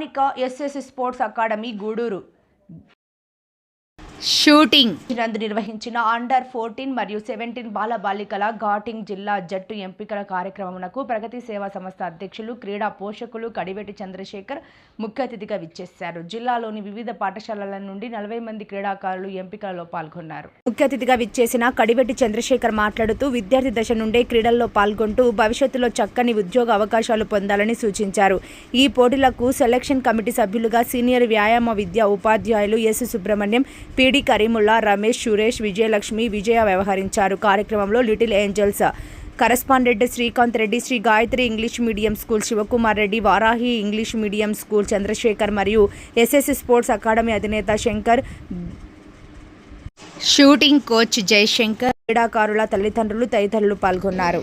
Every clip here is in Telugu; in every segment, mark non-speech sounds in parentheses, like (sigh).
స్థానిక SS sports academy Gudur. Shooting. నందు నిర్వహించిన అండర్ ఫోర్టీన్ మరియు సెవెంటీన్ బాల బాలికల ఘాటింగ్ జిల్లా జట్టు ఎంపికల కార్యక్రమమునకు ప్రగతి సేవా సంస్థ అధ్యక్షులు క్రీడా పోషకులు కడివెట్టి చంద్రశేఖర్ ముఖ్య అతిథిగా విచ్చేశారు. జిల్లాలోని వివిధ పాఠశాలల నుండి నలభై మంది క్రీడాకారులు ఎంపికలలో పాల్గొన్నారు. ముఖ్య అతిథిగా విచ్చేసిన కడివెట్టి చంద్రశేఖర్ మాట్లాడుతూ విద్యార్థి దశ నుండే క్రీడల్లో పాల్గొంటూ భవిష్యత్తులో చక్కని ఉద్యోగ అవకాశాలు పొందాలని సూచించారు. ఈ పోటీలకు సెలక్షన్ కమిటీ సభ్యులుగా సీనియర్ వ్యాయామ విద్యా ఉపాధ్యాయులు ఎస్ సుబ్రహ్మణ్యం బీడి కరీముల్లా రమేష్ సురేష్ విజయలక్ష్మి విజయ వ్యవహరించారు కార్యక్రమంలో little angels correspondent Srikanth Reddy Sri Gayatri English medium school Shivakumar Reddy Varahi English medium school Chandrasekhar మరియు ఎస్ఎస్ స్పోర్ట్స్ అకాడమీ అధినేత శంకర్ షూటింగ్ కోచ్ జయశంకర్ క్రీడాకారుల తల్లిదండ్రులు తదితరులు పాల్గొన్నారు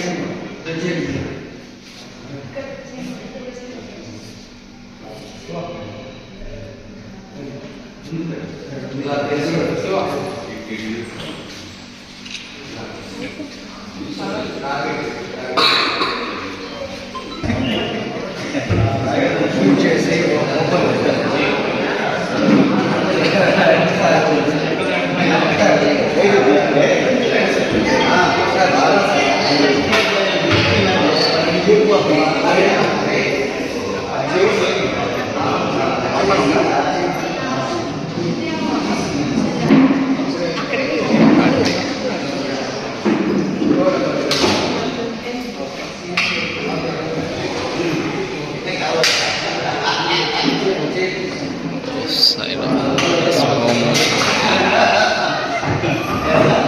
Yeah. (laughs)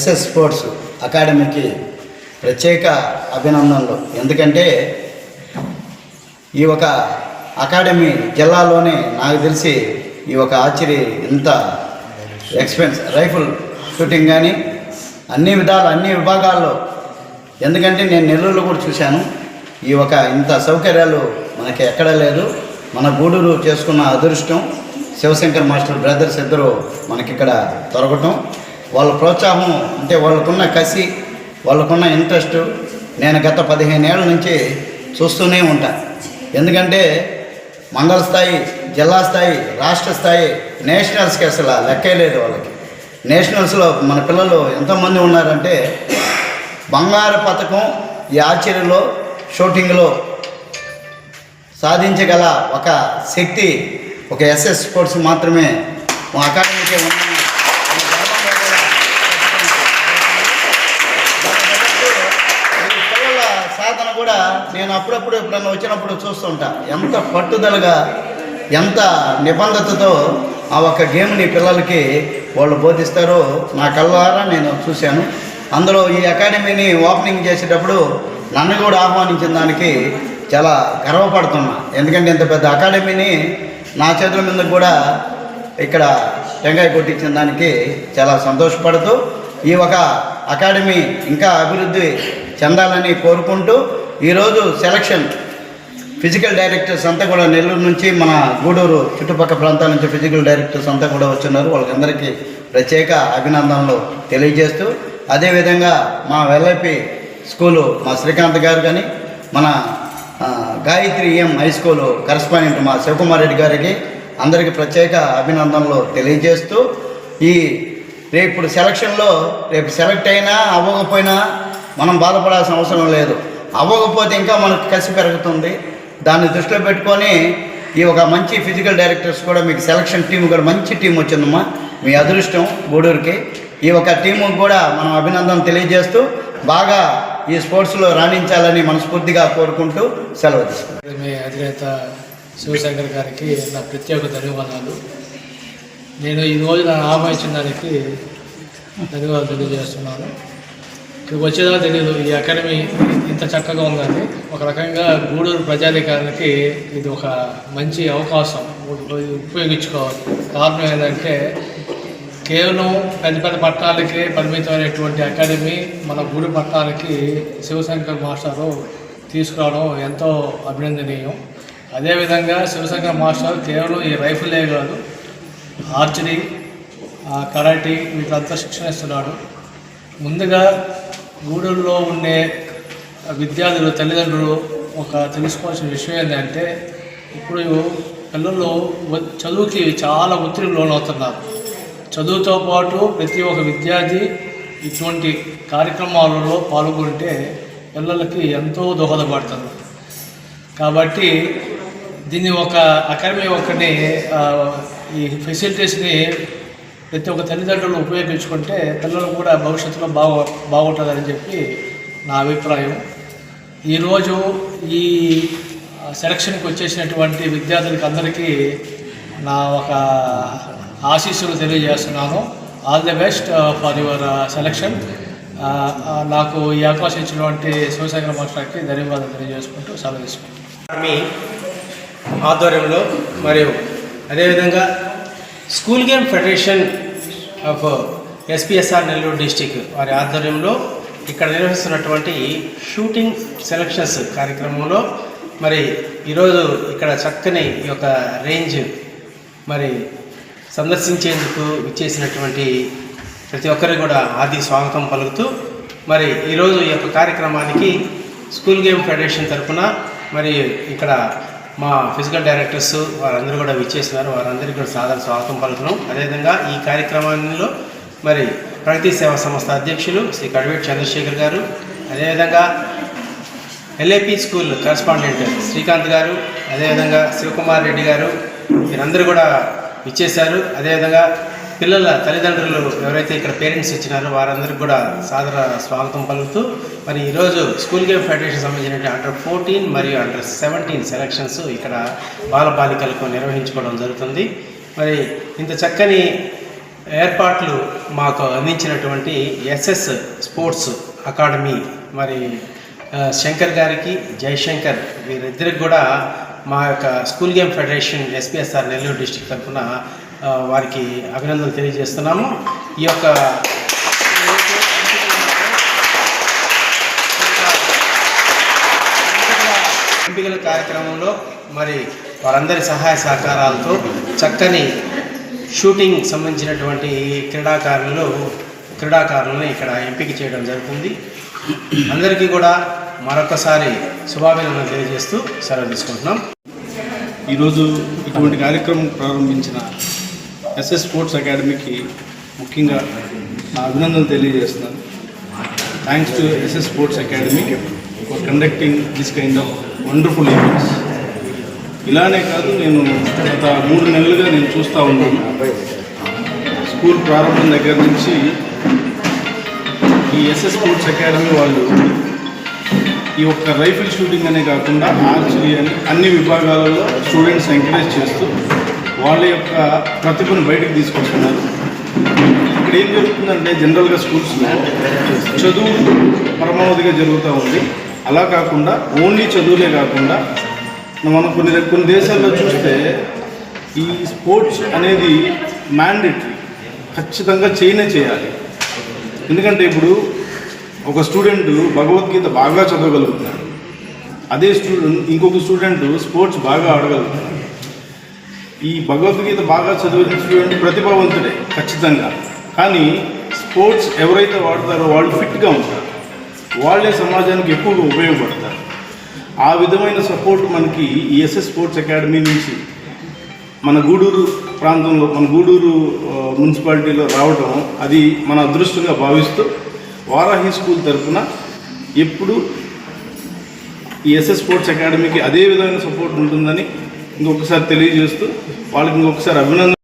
SS sports అకాడమీకి ప్రత్యేక అభినందనలు. ఎందుకంటే ఈ ఒక అకాడమీ జిల్లాలోనే నాకు తెలిసి ఈ ఒక ఆర్చరీ ఇంత ఎక్స్పెన్స్ రైఫిల్ షూటింగ్ కానీ అన్ని విధాలు అన్ని విభాగాల్లో. ఎందుకంటే నేను నెల్లూరులో కూడా చూశాను. ఈ ఒక ఇంత సౌకర్యాలు మనకి ఎక్కడా లేదు. మన గూడూరు చేసుకున్న అదృష్టం శివశంకర్ మాస్టర్ బ్రదర్స్ ఇద్దరు మనకిక్కడ దొరకటం వాళ్ళ ప్రోత్సాహం అంటే వాళ్ళకున్న కసి వాళ్ళకున్న ఇంట్రెస్ట్ నేను గత పదిహేను ఏళ్ళ నుంచి చూస్తూనే ఉంటా. ఎందుకంటే మండల స్థాయి జిల్లా స్థాయి రాష్ట్ర స్థాయి నేషనల్స్కి అసలు లెక్కే లేదు వాళ్ళకి. నేషనల్స్లో మన పిల్లలు ఎంతమంది ఉన్నారంటే బంగారు పథకం ఈ ఆచర్యలో షూటింగ్లో సాధించగల ఒక శక్తి ఒక ఎస్ఎస్ స్పోర్ట్స్ మాత్రమే మా అకాడమీకే ఉన్నాయి ఈ గర్వంగా కూడా ఈ ఆరాధన కూడా నేను అప్పుడప్పుడు ఎప్పుడన్నా వచ్చినప్పుడు చూస్తుంటా ఎంత పట్టుదలగా ఎంత నిబంధతతో ఆ ఒక్క గేమ్ని పిల్లలకి వాళ్ళు బోధిస్తారో నా కళ్ళారా నేను చూశాను. అందులో ఈ అకాడమీని ఓపెనింగ్ చేసేటప్పుడు నన్ను కూడా ఆహ్వానించిన దానికి చాలా గర్వపడుతున్నా. ఎందుకంటే ఇంత పెద్ద అకాడమీని నా చేతుల మీద కూడా ఇక్కడ టెంకాయ కొట్టించిన దానికి చాలా సంతోషపడుతూ ఈ ఒక అకాడమీ ఇంకా అభివృద్ధి చెందాలని కోరుకుంటూ ఈరోజు సెలక్షన్ ఫిజికల్ డైరెక్టర్స్ అంతా కూడా నెల్లూరు నుంచి మన గూడూరు చుట్టుపక్కల ప్రాంతాల నుంచి ఫిజికల్ డైరెక్టర్స్ అంతా కూడా వచ్చున్నారు వాళ్ళకందరికీ ప్రత్యేక అభినందనలు తెలియజేస్తూ అదేవిధంగా మా వెల్ఐపి స్కూలు మా శ్రీకాంత్ గారు కానీ మన Gayatri M high school correspondent మా శివకుమార్ రెడ్డి గారికి అందరికీ ప్రత్యేక అభినందనలు తెలియజేస్తూ ఈ రేపు సెలక్షన్లో రేపు సెలెక్ట్ అయినా అవ్వకపోయినా మనం బాధపడాల్సిన అవసరం లేదు. అవ్వకపోతే ఇంకా మనకు కసి పెరుగుతుంది. దాన్ని దృష్టిలో పెట్టుకొని ఈ ఒక మంచి ఫిజికల్ డైరెక్టర్స్ కూడా మీకు సెలక్షన్ టీం కూడా మంచి టీం వచ్చిందమ్మా. మీ అదృష్టం గూడూరుకి. ఈ ఒక టీము కూడా మనం అభినందన తెలియజేస్తూ బాగా ఈ స్పోర్ట్స్లో రాణించాలని మనస్ఫూర్తిగా కోరుకుంటూ సెలవు తీసుకుంటాం మీ అధినేత శివశంకర్ గారికి నా ప్రత్యేక ధన్యవాదాలు. నేను ఈ రోజు నన్ను ఆహ్వానించడానికి ధన్యవాదాలు తెలియజేస్తున్నాను. ఇక్కడికి వచ్చేదా తెలియదు ఈ అకాడమీ ఇంత చక్కగా ఉందని ఒక రకంగా గూడూరు ప్రజాధికారానికి ఇది ఒక మంచి అవకాశం. ఉపయోగించుకోవాలి. కారణం ఏంటంటే కేవలం పెద్ద పెద్ద పట్టణాలకే పరిమితమైనటువంటి అకాడమీ మన గూడు పట్టణానికి శివశంకర్ మాస్టారు తీసుకురావడం ఎంతో అభినందనీయం. అదేవిధంగా శివశంకర్ మాస్టర్ కేవలం ఈ రైఫిలే కాదు ఆర్చరీ కరాటీ వీటిలంతా శిక్షణ ఇస్తున్నాడు ముందుగా గూడూరులో ఉండే విద్యార్థులు తల్లిదండ్రులు ఒక తెలుసుకోవాల్సిన విషయం ఏంటంటే ఇప్పుడు పిల్లలు చదువుకి చాలా ఒత్తిడి లోనవుతున్నారు. చదువుతో పాటు ప్రతి ఒక్క విద్యార్థి ఇటువంటి కార్యక్రమాలలో పాల్గొంటే పిల్లలకి ఎంతో దోహదపడుతుంది కాబట్టి దీన్ని ఒక అకాడమీ ఒకటి ఈ ఫెసిలిటీస్ని ప్రతి ఒక్క తల్లిదండ్రులు ఉపయోగించుకుంటే పిల్లలు కూడా భవిష్యత్తులో బాగు బాగుంటుందని చెప్పి నా అభిప్రాయం. ఈరోజు ఈ సెలక్షన్కి వచ్చేసినటువంటి విద్యార్థులకి అందరికీ నా ఒక ఆశీస్సులు తెలియజేస్తున్నాను. All the best for your selection. నాకు ఈ అవకాశం ఇచ్చినటువంటి శివశంకర మాస్టర్కి ధన్యవాదాలు తెలియజేసుకుంటూ సెలవు తీసుకుంటాను ఆధ్వర్యంలో మరియు అదేవిధంగా school game federation of SPSR Nellore district వారి ఆధ్వర్యంలో ఇక్కడ నిర్వహిస్తున్నటువంటి షూటింగ్ సెలక్షన్స్ కార్యక్రమంలో మరి ఈరోజు ఇక్కడ చక్కని ఈ యొక్క రేంజ్ మరి సందర్శించేందుకు ఇచ్చేసినటువంటి ప్రతి ఒక్కరికి కూడా ఆది స్వాగతం పలుకుతూ మరి ఈరోజు ఈ యొక్క కార్యక్రమానికి స్కూల్ గేమ్ ఫెడరేషన్ తరఫున మరి ఇక్కడ మా ఫిజికల్ డైరెక్టర్స్ వారందరూ కూడా విచ్చేసినారు. వారందరికీ కూడా సాదర స్వాగతం పలుకున్నాం అదేవిధంగా ఈ కార్యక్రమంలో మరి ప్రగతి సేవా సంస్థ అధ్యక్షులు శ్రీ కడివేటి చంద్రశేఖర్ గారు అదేవిధంగా ఎల్ఏపి స్కూల్ కరస్పాండెంట్ శ్రీకాంత్ గారు అదేవిధంగా శివకుమార్ రెడ్డి గారు వీరందరూ కూడా ఇచ్చేశారు అదేవిధంగా పిల్లల తల్లిదండ్రులు ఎవరైతే ఇక్కడ పేరెంట్స్ ఇచ్చినారో వారందరికీ కూడా సాదర స్వాగతం పలుకుతూ మరి ఈరోజు స్కూల్ గేమ్ ఫెడరేషన్ సంబంధించిన అండర్ ఫోర్టీన్ మరియు అండర్ సెవెంటీన్ సెలక్షన్స్ ఇక్కడ బాలబాలికలకు నిర్వహించుకోవడం జరుగుతుంది. మరి ఇంత చక్కని ఏర్పాట్లు మాకు అందించినటువంటి ఎస్ఎస్ స్పోర్ట్స్ అకాడమీ మరి శంకర్ గారికి జయశంకర్ వీరిద్దరికి కూడా మా యొక్క school game federation SPSR Nellore district తరఫున వారికి అభినందనలు తెలియజేస్తున్నాము. ఈ యొక్క ఎంపికల కార్యక్రమంలో మరి వారందరి సహాయ సహకారాలతో చక్కని షూటింగ్ సంబంధించినటువంటి క్రీడాకారులు క్రీడాకారులను ఇక్కడ ఎంపిక చేయడం జరుగుతుంది. అందరికీ కూడా మరొకసారి శుభాభినందనలు తెలియజేస్తూ సెలవు తీసుకుంటున్నాం. ఈరోజు ఇటువంటి కార్యక్రమం ప్రారంభించిన ఎస్ఎస్ స్పోర్ట్స్ అకాడమీకి ముఖ్యంగా నా అభినందనలు తెలియజేస్తున్నాను. Thanks to SS sports academy for conducting this kind of wonderful events ఇలానే కాదు నేను గత మూడు నెలలుగా నేను చూస్తూ ఉన్నాను. స్కూల్ ప్రారంభం దగ్గర నుంచి ఈ ఎస్ఎస్ స్పోర్ట్స్ అకాడమీ వాళ్ళు ఈ ఒక్క రైఫిల్ షూటింగ్ అనే కాకుండా ఆర్చరీ అని అన్ని విభాగాలలో స్టూడెంట్స్ ఎంకరేజ్ చేస్తూ వాళ్ళ యొక్క ప్రతిభను బయటకు తీసుకొస్తున్నారు. ఇక్కడ ఏం జరుగుతుందంటే జనరల్గా స్కూల్స్లో చదువు పరమావధిగా జరుగుతూ ఉంది. అలా కాకుండా ఓన్లీ చదువులే కాకుండా మనం కొన్ని కొన్ని దేశాల్లో చూస్తే ఈ స్పోర్ట్స్ అనేది మ్యాండేటరీ ఖచ్చితంగా చేయనే చేయాలి. ఎందుకంటే ఇప్పుడు ఒక స్టూడెంట్ భగవద్గీత బాగా చదవగలుగుతున్నాడు. అదే స్టూడెంట్ ఇంకొక స్టూడెంట్ స్పోర్ట్స్ బాగా ఆడగలుగుతున్నాడు. ఈ భగవద్గీత బాగా చదివిన ప్రతిభావంతుడే ఖచ్చితంగా. కానీ స్పోర్ట్స్ ఎవరైతే వాడతారో వాళ్ళు ఫిట్గా ఉంటారు. వాళ్ళే సమాజానికి ఎక్కువగా ఉపయోగపడతారు. ఆ విధమైన సపోర్ట్ మనకి ఎస్ఎస్ స్పోర్ట్స్ అకాడమీ నుంచి మన గూడూరు ప్రాంతంలో మన గూడూరు మున్సిపాలిటీలో రావడం అది మన అదృష్టంగా భావిస్తూ వారాహి స్కూల్ తరఫున ఎప్పుడు ఈ ఎస్ఎస్ స్పోర్ట్స్ అకాడమీకి అదే విధమైన సపోర్ట్ ఉంటుందని ఇంకొకసారి తెలియజేస్తూ వాళ్ళకి ఇంకొకసారి అభినందన